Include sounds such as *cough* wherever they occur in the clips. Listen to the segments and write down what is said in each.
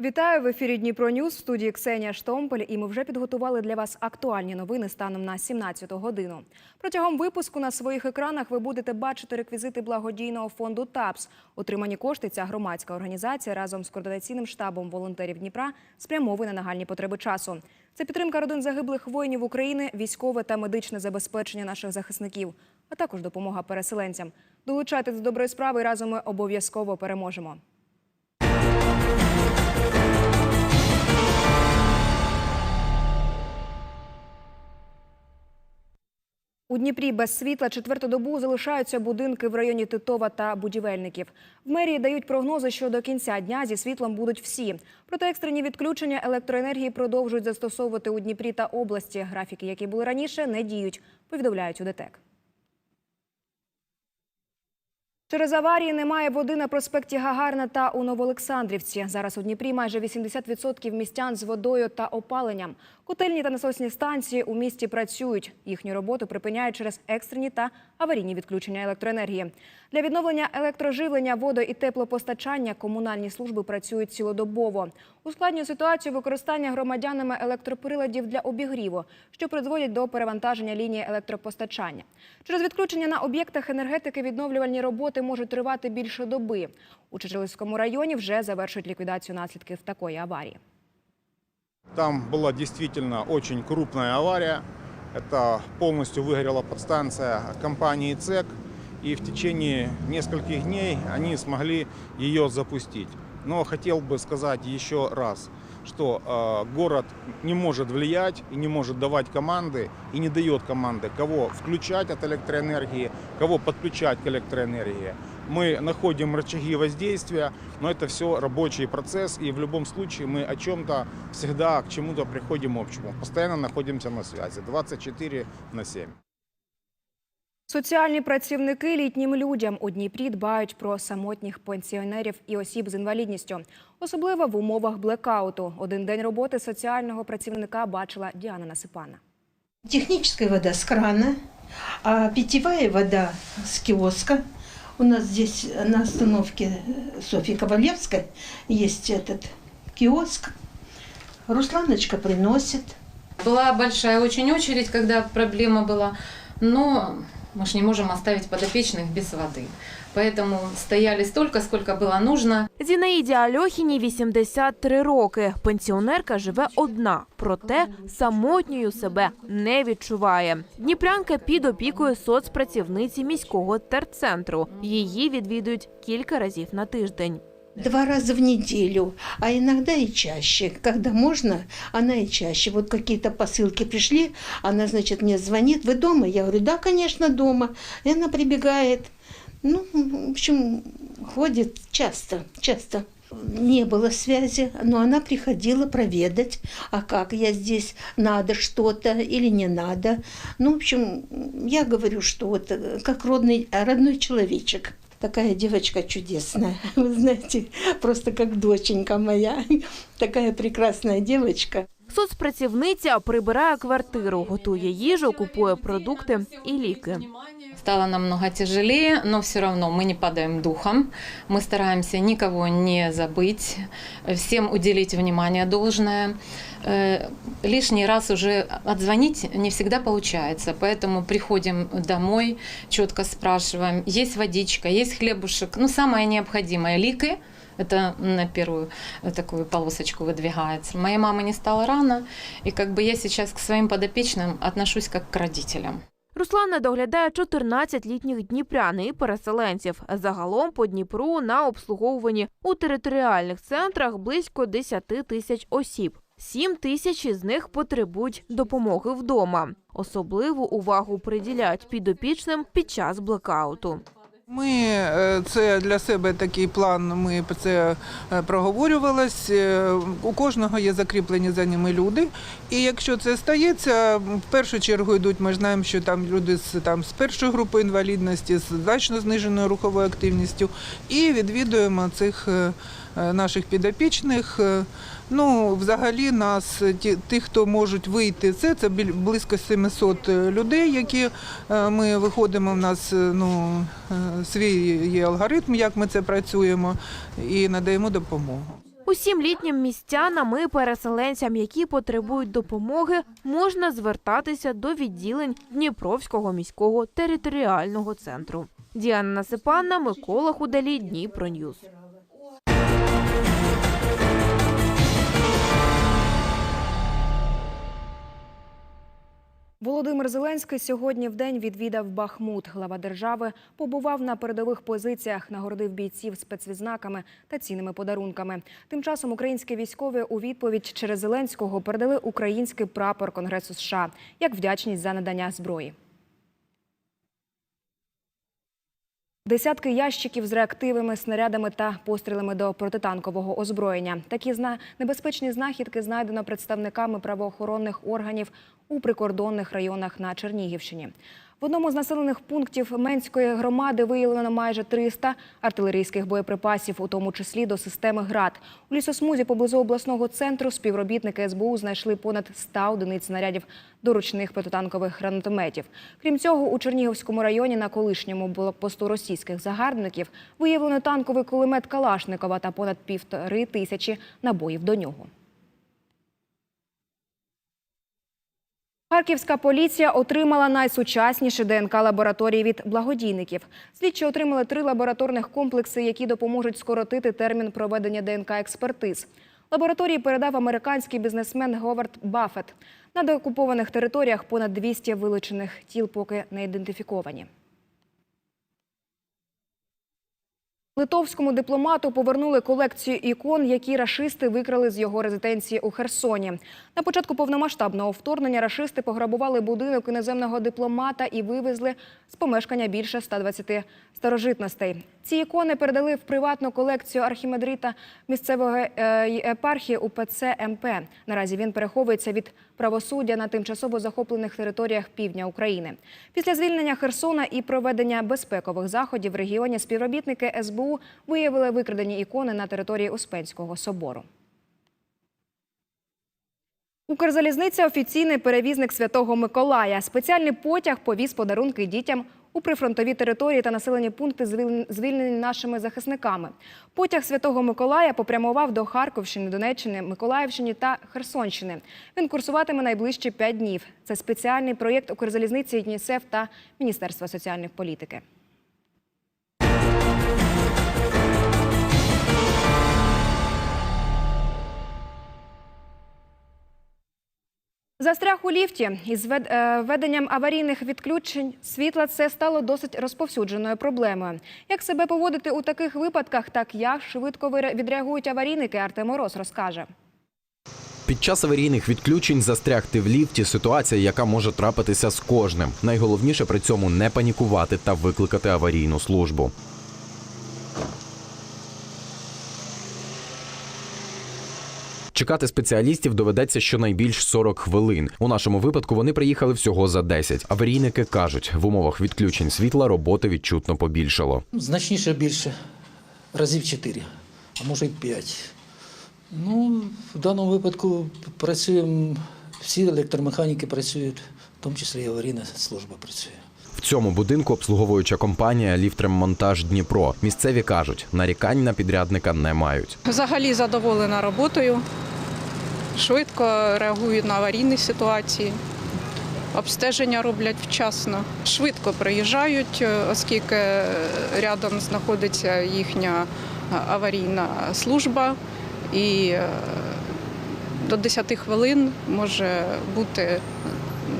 Вітаю в ефірі Дніпро Ньюз в студії Ксенія Штомпель. І ми вже підготували для вас актуальні новини станом на 17 годину. Протягом випуску на своїх екранах ви будете бачити реквізити благодійного фонду ТАПС. Отримані кошти ця громадська організація разом з координаційним штабом волонтерів Дніпра спрямовує на нагальні потреби часу. Це підтримка родин загиблих воїнів України, військове та медичне забезпечення наших захисників, а також допомога переселенцям. Долучайтесь до доброї справи і разом ми обов'язково переможемо. У Дніпрі без світла четверту добу залишаються будинки в районі Титова та будівельників. В мерії дають прогнози, що до кінця дня зі світлом будуть всі. Проте екстрені відключення електроенергії продовжують застосовувати у Дніпрі та області. Графіки, які були раніше, не діють, повідомляють у ДТЕК. Через аварії немає води на проспекті Гагарна та у Новоолександрівці. Зараз у Дніпрі майже 80% містян з водою та опаленням. Котельні та насосні станції у місті працюють. Їхню роботу припиняють через екстрені та аварійні відключення електроенергії. Для відновлення електроживлення, водо- і теплопостачання комунальні служби працюють цілодобово. Ускладнює ситуацію використання громадянами електроприладів для обігріву, що призводять до перевантаження лінії електропостачання. Через відключення на об'єктах енергетики відновлювальні роботи можуть тривати більше доби. У Чечелівському районі вже завершують ліквідацію наслідків такої аварії. Там была действительно очень крупная авария. Это полностью выгорела подстанция компании ЦЕК. И в течение нескольких дней они смогли ее запустить. Но хотел бы сказать еще раз, что э, город не может влиять и не может давать команды, и не дает команды, кого включать от электроэнергии, кого подключать к электроэнергии. Мы находим рычаги воздействия, но это все рабочий процесс, и в любом случае мы о чем-то всегда к чему-то приходим общему. Постоянно находимся на связи, 24 на 7. Соціальні працівники літнім людям у Дніпрі дбають про самотніх пенсіонерів і осіб з інвалідністю, особливо в умовах блекауту. Один день роботи соціального працівника бачила Діана Насипана. Техническая вода с крана, а питьевая вода с киоска. У нас здесь на остановке Софьи Ковалевской есть этот киоск. Русланочка приносит. Была большая очень очередь, когда проблема была, но мы же не можем оставить подопечных без воды. Поэтому стояли столько, сколько было нужно. Зінаїді Альохіні 83 роки. Пенсіонерка живе одна, проте самотньою себе не відчуває. Дніпрянка під опікою соцпрацівниці міського терцентру. Її відвідують кілька разів на тиждень. Два раза в неделю, а иногда и чаще. Когда можно, она и чаще. Вот какие-то посылки пришли, она, значит, мне звонит, вы дома? Я говорю, да, конечно, дома. И она прибегает. Ну, в общем, ходит часто, часто. Не было связи, но она приходила проведать, а как я здесь, надо что-то или не надо. Ну, в общем, я говорю, что вот э, как родный, родной человечек. Такая девочка чудесная, *laughs* вы знаете, просто как доченька моя. *laughs* Такая прекрасная девочка. Соцпрацівниця прибирає квартиру, готує їжу, купує продукти і ліки. Стало намного тяжелее, но все равно мы не падаем духом. Мы стараемся никого не забыть, всем уделить внимание должное. Э, Лишний раз уже отзвонить не всегда получается, поэтому приходим домой, четко спрашиваем, есть водичка, есть хлебушек, ну самое необходимое, лики, это на первую э, такую полосочку выдвигается. Моя мама не стала рано, и как бы я сейчас к своим подопечным отношусь как к родителям. Руслана доглядає 14 літніх дніпрян і переселенців. Загалом по Дніпру на обслуговуванні у територіальних центрах близько 10 тисяч осіб. 7 тисяч із них потребують допомоги вдома. Особливу увагу приділяють підопічним під час блекауту. Ми е, це для себе такий план. Ми це е, проговорювалось. Е, У кожного є закріплені за ними люди. І якщо це стається, в першу чергу йдуть. Ми знаємо, що там люди з там з першої групи інвалідності, з значно зниженою руховою активністю, і відвідуємо цих наших підопічних. Е, Ну, взагалі, нас е, ті, ті, хто можуть вийти, це це близько 700 людей, які е, ми виходимо. В нас е, ну е, свій є алгоритм, як ми це працюємо, і надаємо допомогу. Усім літнім містянам і переселенцям, які потребують допомоги, можна звертатися до відділень Дніпровського міського територіального центру. Діана Насипанна, Микола Худалі, Дніпро Ньюс. Володимир Зеленський сьогодні в день відвідав Бахмут. Глава держави побував на передових позиціях, нагородив бійців спецвідзнаками та цінними подарунками. Тим часом українські військові у відповідь через Зеленського передали український прапор Конгресу США як вдячність за надання зброї. Десятки ящиків з реактивами, снарядами та пострілами до протитанкового озброєння. Такі зна... небезпечні знахідки знайдено представниками правоохоронних органів у прикордонних районах на Чернігівщині. В одному з населених пунктів Менської громади виявлено майже 300 артилерійських боєприпасів, у тому числі до системи ГРАД. У лісосмузі поблизу обласного центру співробітники СБУ знайшли понад 100 одиниць снарядів до ручних протитанкових гранатометів. Крім цього, у Чернігівському районі на колишньому блокпосту російських загарбників виявлено танковий кулемет Калашникова та понад півтори тисячі набоїв до нього. Харківська поліція отримала найсучасніші ДНК-лабораторії від благодійників. Слідчі отримали три лабораторних комплекси, які допоможуть скоротити термін проведення ДНК-експертиз. Лабораторії передав американський бізнесмен Говард Баффет. На деокупованих територіях понад 200 вилучених тіл поки не ідентифіковані. Литовському дипломату повернули колекцію ікон, які рашисти викрали з його резиденції у Херсоні. На початку повномасштабного вторгнення рашисти пограбували будинок іноземного дипломата і вивезли з помешкання більше 120 старожитностей. Ці ікони передали в приватну колекцію архімедрита місцевого е, єпархії УПЦ МП. Наразі він переховується від правосуддя на тимчасово захоплених територіях півдня України. Після звільнення Херсона і проведення безпекових заходів в регіоні співробітники СБУ виявили викрадені ікони на території Успенського собору. Укрзалізниця – офіційний перевізник Святого Миколая. Спеціальний потяг повіз подарунки дітям у прифронтові території та населені пункти, звіль- звільнені нашими захисниками. Потяг Святого Миколая попрямував до Харківщини, Донеччини, Миколаївщини та Херсонщини. Він курсуватиме найближчі п'ять днів. Це спеціальний проєкт Укрзалізниці, ЮНІСЕФ та Міністерства соціальної політики. Застряг у ліфті із вед- е, введенням аварійних відключень світла це стало досить розповсюдженою проблемою. Як себе поводити у таких випадках, так як швидко відреагують аварійники, Артем Мороз розкаже. Під час аварійних відключень застрягти в ліфті ситуація, яка може трапитися з кожним. Найголовніше при цьому не панікувати та викликати аварійну службу. Чекати спеціалістів доведеться щонайбільш 40 хвилин. У нашому випадку вони приїхали всього за 10. Аварійники кажуть, в умовах відключень світла роботи відчутно побільшало. Значніше більше, разів 4, а може й 5. Ну, в даному випадку працюємо, всі електромеханіки працюють, в тому числі і аварійна служба працює. В цьому будинку обслуговуюча компанія «Ліфтремонтаж Дніпро. Місцеві кажуть, нарікань на підрядника не мають. Взагалі задоволена роботою. Швидко реагують на аварійні ситуації. Обстеження роблять вчасно. Швидко приїжджають, оскільки рядом знаходиться їхня аварійна служба. І е, до 10 хвилин може бути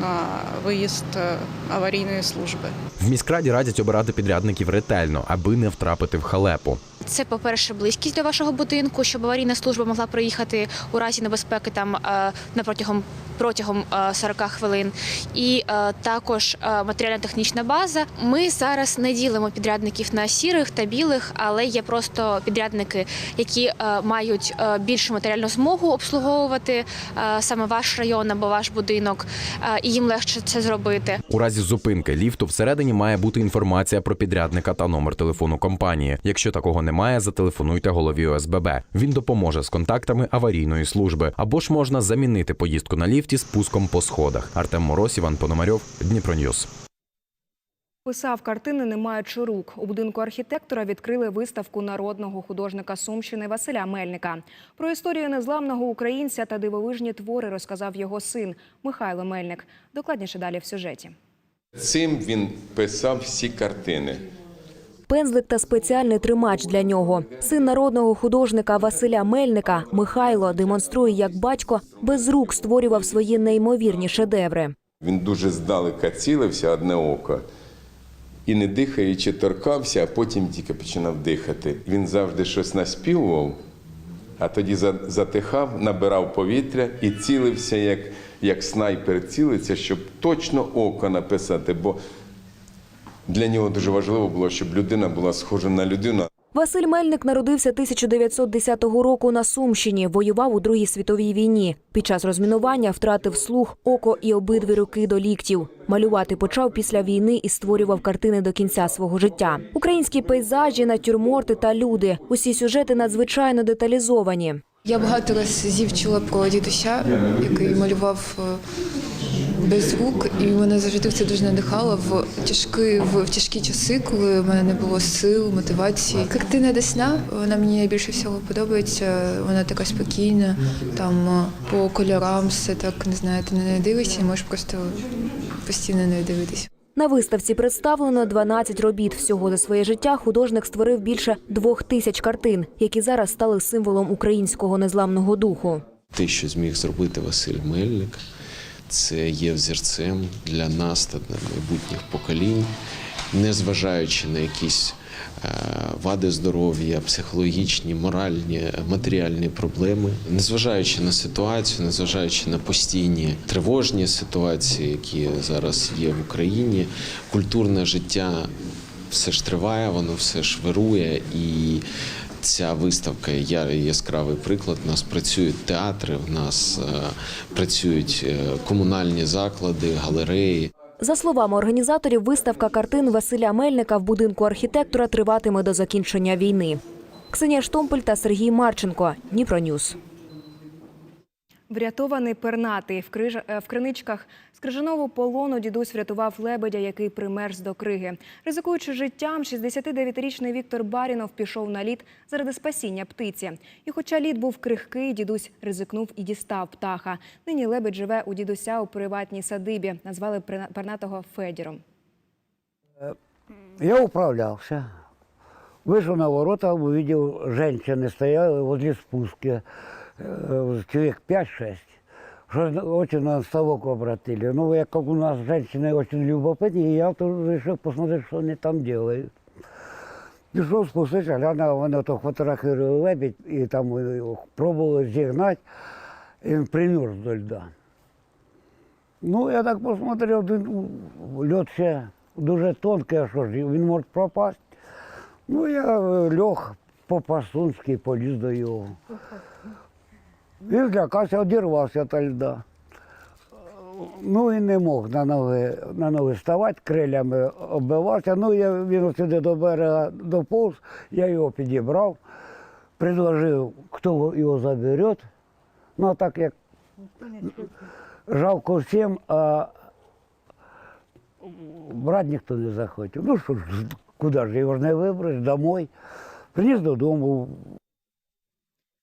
на виїзд е, аварійної служби. В міськраді радять обирати підрядників ретельно, аби не втрапити в халепу. Це, по-перше, близькість до вашого будинку, щоб аварійна служба могла приїхати у разі небезпеки там е, на протягом протягом е, 40 хвилин. І е, також е, матеріально-технічна база. Ми зараз не ділимо підрядників на сірих та білих, але є просто підрядники, які е, мають е, більшу матеріальну змогу обслуговувати е, саме ваш район або ваш будинок, е, і їм легше це зробити. У разі зупинки ліфту всередині має бути інформація про підрядника та номер телефону компанії. Якщо такого немає, зателефонуйте голові ОСББ. Він допоможе з контактами аварійної служби. Або ж можна замінити поїздку на ліфті спуском по сходах. Артем Мороз, Іван Пономарьов, Дніпроньюз. Писав картини, не маючи рук. У будинку архітектора відкрили виставку народного художника Сумщини Василя Мельника. Про історію незламного українця та дивовижні твори розказав його син Михайло Мельник. Докладніше далі в сюжеті. Цим він писав всі картини. Пензлик та спеціальний тримач для нього. Син народного художника Василя Мельника Михайло демонструє, як батько без рук створював свої неймовірні шедеври. Він дуже здалека цілився одне око. І не дихаючи, торкався, а потім тільки починав дихати. Він завжди щось наспівував, а тоді затихав, набирав повітря і цілився, як, як снайпер цілиться, щоб точно око написати. Бо для нього дуже важливо було, щоб людина була схожа на людину, Василь Мельник народився 1910 року на Сумщині. Воював у Другій світовій війні. Під час розмінування втратив слух, око і обидві руки до ліктів. Малювати почав після війни і створював картини до кінця свого життя. Українські пейзажі, натюрморти та люди. Усі сюжети надзвичайно деталізовані. Я багато разів чула про дідуся, який малював е, без рук, і мене завжди це дуже надихало в тяжкі, в, тяжкі часи, коли в мене не було сил, мотивації. Картина Десна, вона мені найбільше всього подобається. Вона така спокійна, там е, по кольорам все так не знаю, ти не дивишся, можеш просто постійно не дивитися. На виставці представлено 12 робіт. Всього за своє життя художник створив більше двох тисяч картин, які зараз стали символом українського незламного духу. Те, що зміг зробити Василь Мельник, це є взірцем для нас та для майбутніх поколінь, незважаючи на якісь е, вади здоров'я, психологічні, моральні, матеріальні проблеми, незважаючи на ситуацію, незважаючи на постійні тривожні ситуації, які зараз є в Україні, культурне життя все ж триває, воно все ж вирує і. Ця виставка я яскравий приклад. У нас працюють театри, в нас е, працюють е, комунальні заклади, галереї. За словами організаторів, виставка картин Василя Мельника в будинку архітектора триватиме до закінчення війни. Ксенія Штомпель та Сергій Марченко. Дніпронюс. Врятований пернатий в, криж... е, в криничках з крижаного полону дідусь врятував лебедя, який примерз до криги. Ризикуючи життям, 69-річний Віктор Барінов пішов на лід заради спасіння птиці. І хоча лід був крихкий, дідусь ризикнув і дістав птаха. Нині лебедь живе у дідуся у приватній садибі. Назвали перна- пернатого Федіром. Я управлялся. Вышел на ворота, увидел, женщины стояли возле спуска, э, человек 5-6. Что очень на ставок обратили. Ну, я, как у нас женщины очень любопытные, я тоже решил посмотреть, что они там делают. Пішов спустився, глянув, вони то фотографували лебідь і там е, пробували зігнати, і він примерз до льда. Ну, я так посмотрел, ну, лед ще дуже тонкий, а що ж, він може пропасти. Ну, я е, льох по-пасунськи поліз до його. Він злякався, одірвався від льда. Ну і не мог на ноги, на ноги ставати, крилями оббивався. Ну, я, він сюди до берега доповз, я його підібрав, предложив, хто його забере. Ну, а так як жалко всім, а брати ніхто не захотів. Ну що ж, куди ж його ж не вибрати, домой. Приніс додому,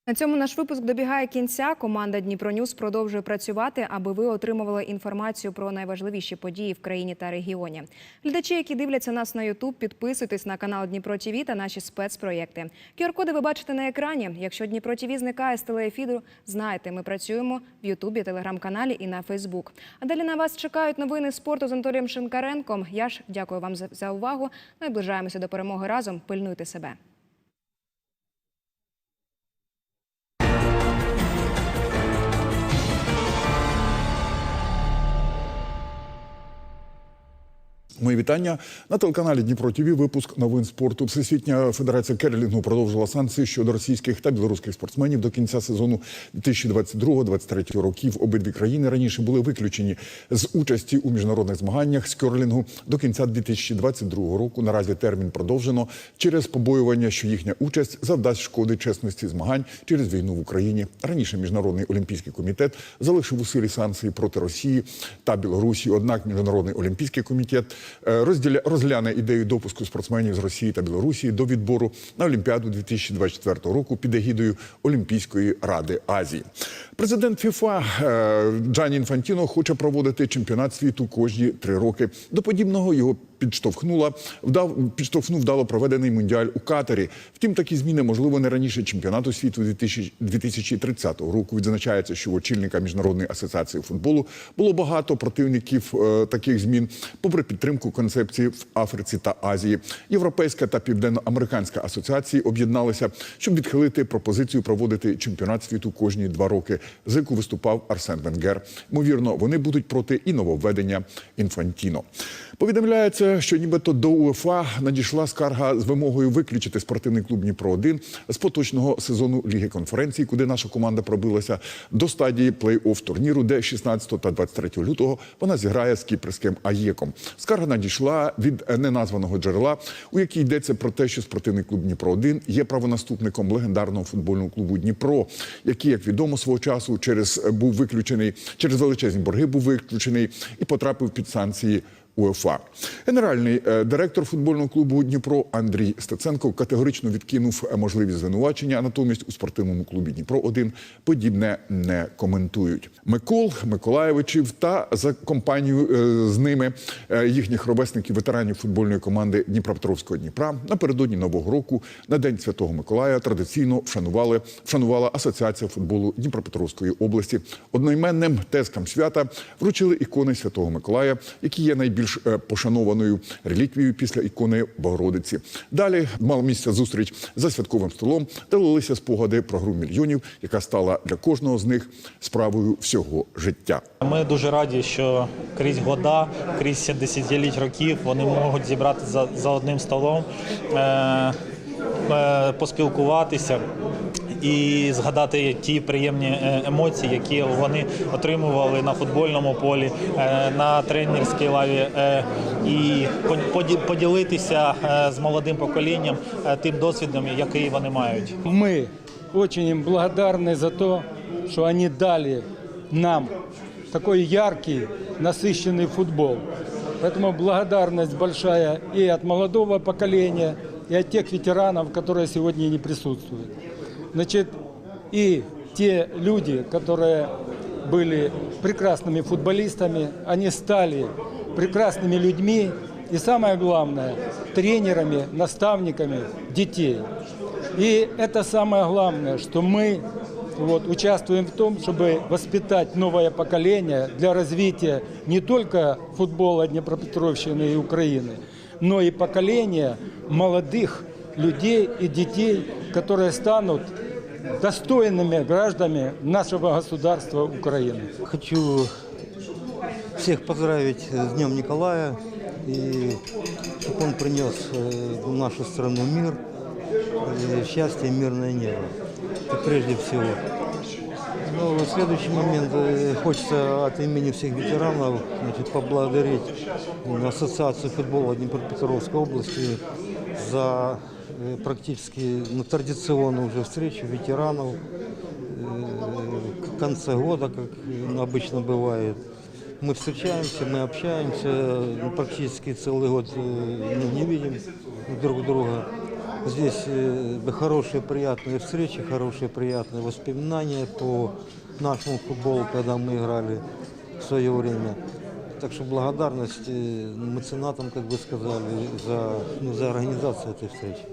На цьому наш випуск добігає кінця. Команда Дніпронюс продовжує працювати, аби ви отримували інформацію про найважливіші події в країні та регіоні. Глядачі, які дивляться нас на Ютуб, підписуйтесь на канал Дніпро ТІВІ та наші спецпроєкти. QR-коди ви бачите на екрані. Якщо Дніпро ТІВІ зникає з телеефіру, знайте, ми працюємо в Ютубі, телеграм-каналі і на Фейсбук. А далі на вас чекають новини спорту з Анатолієм Шинкаренком. Я ж дякую вам за, увагу. Наближаємося до перемоги разом. Пильнуйте себе. Мої вітання на телеканалі Дніпро ТІВІ. Випуск новин спорту. Всесвітня федерація керлінгу продовжила санкції щодо російських та білоруських спортсменів до кінця сезону 2022-2023 років. Обидві країни раніше були виключені з участі у міжнародних змаганнях з керлінгу до кінця 2022 року. Наразі термін продовжено через побоювання, що їхня участь завдасть шкоди чесності змагань через війну в Україні. Раніше міжнародний олімпійський комітет залишив у силі санкції проти Росії та Білорусі. Однак міжнародний олімпійський комітет розділя, розгляне ідею допуску спортсменів з Росії та Білорусі до відбору на Олімпіаду 2024 року під егідою Олімпійської ради Азії. Президент ФІФА е, Джані Інфантіно хоче проводити чемпіонат світу кожні три роки. До подібного його підштовхнула вдав підштовхнув вдало проведений мундіаль у Катарі. Втім, такі зміни можливо не раніше чемпіонату світу 2000 2030 року. Відзначається, що у очільника міжнародної асоціації футболу було багато противників е, таких змін, попри підтримку концепції в Африці та Азії. Європейська та південноамериканська асоціації об'єдналися, щоб відхилити пропозицію проводити чемпіонат світу кожні два роки. З яку виступав Арсен Венгер. Ймовірно, вони будуть проти і нововведення інфантіно. Повідомляється, що нібито до УЄФА надійшла скарга з вимогою виключити спортивний клуб Дніпро 1 з поточного сезону Ліги конференцій, куди наша команда пробилася до стадії плей-офф турніру, де 16 та 23 лютого вона зіграє з кіпрським АЄКом. Скарга надійшла від неназваного джерела, у якій йдеться про те, що спортивний клуб Дніпро 1 є правонаступником легендарного футбольного клубу Дніпро, який, як відомо, свого часу через був виключений через величезні борги, був виключений і потрапив під санкції. УЄФА. Генеральний е, директор футбольного клубу Дніпро Андрій Стеценко категорично відкинув е, можливість звинувачення, а натомість у спортивному клубі Дніпро 1 подібне не коментують. Микол Миколаєвичів та за компанію е, з ними їхніх ровесників ветеранів футбольної команди Дніпропетровського Дніпра напередодні нового року на день Святого Миколая традиційно вшанували вшанувала асоціація футболу Дніпропетровської області. Одноіменним тезкам свята вручили ікони Святого Миколая, які є найбільш е, пошанованою реліквією після ікони Богородиці. Далі мала місце зустріч за святковим столом, де лилися спогади про гру мільйонів, яка стала для кожного з них справою всього життя. Ми дуже раді, що крізь года, крізь десятиліть років вони можуть зібрати за, за одним столом, е, е, поспілкуватися І згадати ті приємні е, емоції, які вони отримували на футбольному полі, е, на тренерській лаві, е, і поді- поділитися е, з молодим поколінням е, тим досвідом, який вони мають. Мы очень им благодарны за то, что они дали нам такой яркий, насыщенный футбол. Поэтому благодарность большая и от молодого поколения, и от тех ветеранов, которые сегодня не присутствуют. Значит, и те люди, которые были прекрасными футболистами, они стали прекрасными людьми и, самое главное, тренерами, наставниками детей. И это самое главное, что мы вот, участвуем в том, чтобы воспитать новое поколение для развития не только футбола Днепропетровщины и Украины, но и поколения молодых людей и детей, которые станут достойными гражданами нашего государства Украины. Хочу всех поздравить с Днем Николая и чтобы он принес э, в нашу страну мир, и счастье и мирное небо. Это прежде всего. Ну, в следующий момент э, хочется от имени всех ветеранов значит, поблагодарить Ассоциацию футбола Днепропетровской области за э, практически ну, традиционную уже встречу ветеранов э, в конце года, как обычно бывает. Мы встречаемся, мы общаемся, ну, практически целый год э, ну, не видим друг друга. Здесь э, хорошие, приятные встречи, хорошие, приятные воспоминания по нашему футболу, когда мы играли в свое время. Так что благодарность э, меценатам, как вы сказали, за, ну, за организацию этой встречи.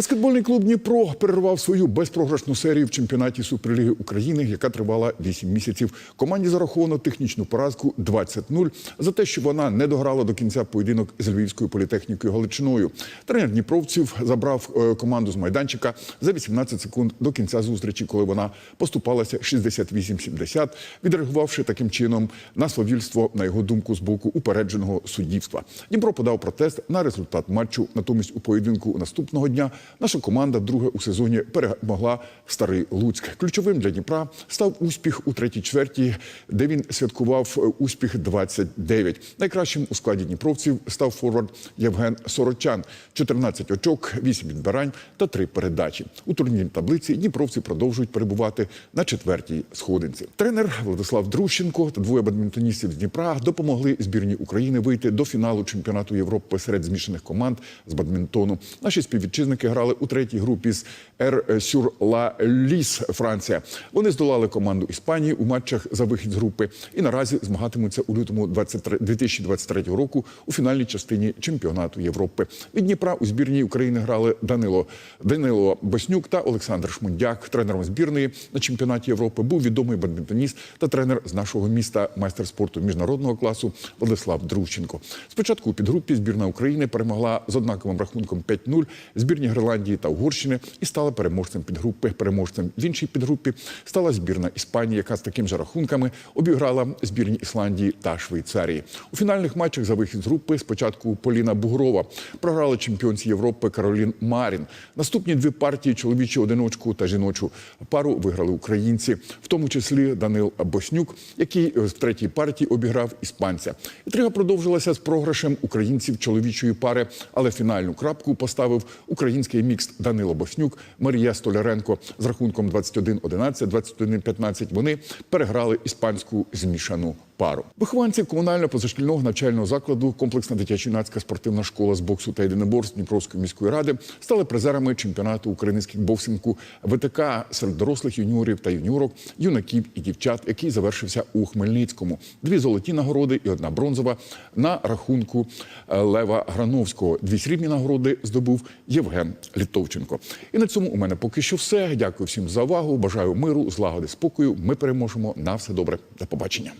Баскетбольний клуб Дніпро перервав свою безпрограшну серію в чемпіонаті Суперліги України, яка тривала 8 місяців. Команді зараховано технічну поразку 20-0 за те, що вона не дограла до кінця поєдинок з Львівською політехнікою Галичиною. Тренер Дніпровців забрав е, команду з майданчика за 18 секунд до кінця зустрічі, коли вона поступалася 68-70, відреагувавши таким чином на свавільство, на його думку, з боку упередженого суддівства. Дніпро подав протест на результат матчу. Натомість у поєдинку наступного дня наша команда вдруге у сезоні перемогла старий Луцьк. Ключовим для Дніпра став успіх у третій чверті, де він святкував успіх 29. Найкращим у складі дніпровців став форвард Євген Сорочан. 14 очок, 8 відбирань та 3 передачі. У турнірній таблиці дніпровці продовжують перебувати на четвертій сходинці. Тренер Владислав Друщенко та двоє бадмінтоністів з Дніпра допомогли збірній України вийти до фіналу чемпіонату Європи серед змішаних команд з бадмінтону. Наші співвітчизники грали у третій групі з Ер Сюр Ла Ліс, Франція. Вони здолали команду Іспанії у матчах за вихід з групи і наразі змагатимуться у лютому 23 2023 року у фінальній частині чемпіонату Європи. Від Дніпра у збірній України грали Данило Данило Боснюк та Олександр Шмундяк. Тренером збірної на чемпіонаті Європи був відомий бадмінтоніст та тренер з нашого міста, майстер спорту міжнародного класу Владислав Друщенко. Спочатку у підгрупі збірна України перемогла з однаковим рахунком 5-0 збірні Гренландії та Угорщини і стала переможцем підгрупи. Переможцем в іншій підгрупі стала збірна Іспанії, яка з таким же рахунками обіграла збірні Ісландії та Швейцарії. У фінальних матчах за вихід з групи спочатку Поліна Бугрова програла чемпіонці Європи Каролін Марін. Наступні дві партії чоловічу одиночку та жіночу пару виграли українці, в тому числі Данил Боснюк, який в третій партії обіграв іспанця. Інтрига продовжилася з програшем українців чоловічої пари, але фінальну крапку поставив український мікс Данило Боснюк, Марія Столяренко з рахунком 21-11, 21-15. Вони переграли іспанську змішану пару. Вихованці комунально-позашкільного навчального закладу комплексна дитячо-юнацька спортивна школа з боксу та єдиноборств Дніпровської міської ради стали призерами чемпіонату України з кікбоксингу ВТК серед дорослих юніорів та юніорок, юнаків і дівчат, який завершився у Хмельницькому. Дві золоті нагороди і одна бронзова на рахунку е, Лева Грановського. Дві срібні нагороди здобув Євген Літовченко. І на цьому у мене поки що все. Дякую всім за увагу. Бажаю миру, злагоди, спокою. Ми переможемо. На все добре. До побачення.